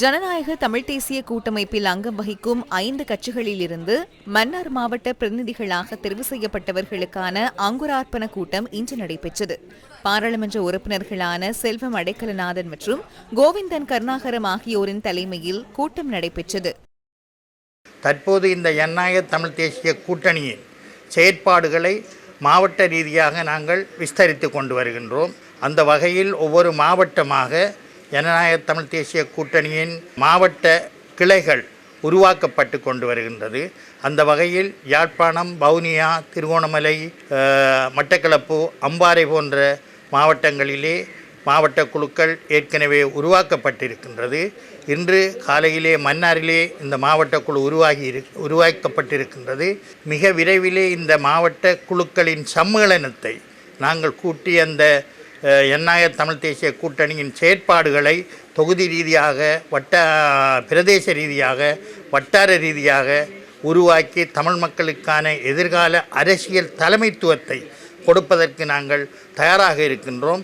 ஜனநாயக தமிழ் தேசிய கூட்டமைப்பில் அங்கம் வகிக்கும் ஐந்து கட்சிகளிலிருந்து மன்னார் மாவட்ட பிரதிநிதிகளாக தெரிவு செய்யப்பட்டவர்களுக்கான அங்குரார்ப்பண கூட்டம் இன்று நடைபெற்றது. பாராளுமன்ற உறுப்பினர்களான செல்வம் அடைக்கலநாதன் மற்றும் கோவிந்தன் கருணாகரம் ஆகியோரின் தலைமையில் கூட்டம் நடைபெற்றது. தற்போது இந்த ஜனநாயக தமிழ் தேசிய கூட்டணியின் செயற்பாடுகளை மாவட்ட ரீதியாக நாங்கள் விஸ்தரித்து கொண்டு வருகின்றோம். அந்த வகையில் ஒவ்வொரு மாவட்டமாக ஜனநாயக தமிழ் தேசிய கூட்டணியின் மாவட்ட கிளைகள் உருவாக்கப்பட்டு கொண்டு வருகின்றது. அந்த வகையில் யாழ்ப்பாணம் வவுனியா திருகோணமலை மட்டக்களப்பு அம்பாறை போன்ற மாவட்டங்களிலே மாவட்ட குழுக்கள் ஏற்கனவே உருவாக்கப்பட்டிருக்கின்றது. இன்று காலையிலே மன்னாரிலே இந்த மாவட்ட குழு உருவாகி இரு உருவாக்கப்பட்டிருக்கின்றது. மிக விரைவிலே இந்த மாவட்ட குழுக்களின் சம்மேளனத்தை நாங்கள் கூட்டி அந்த எண்ணாய தமிழ் தேசிய கூட்டணியின் செயற்பாடுகளை தொகுதி ரீதியாக வட்ட பிரதேச ரீதியாக வட்டார ரீதியாக உருவாக்கி தமிழ் மக்களுக்கான எதிர்கால அரசியல் தலைமைத்துவத்தை கொடுப்பதற்கு நாங்கள் தயாராக இருக்கின்றோம்.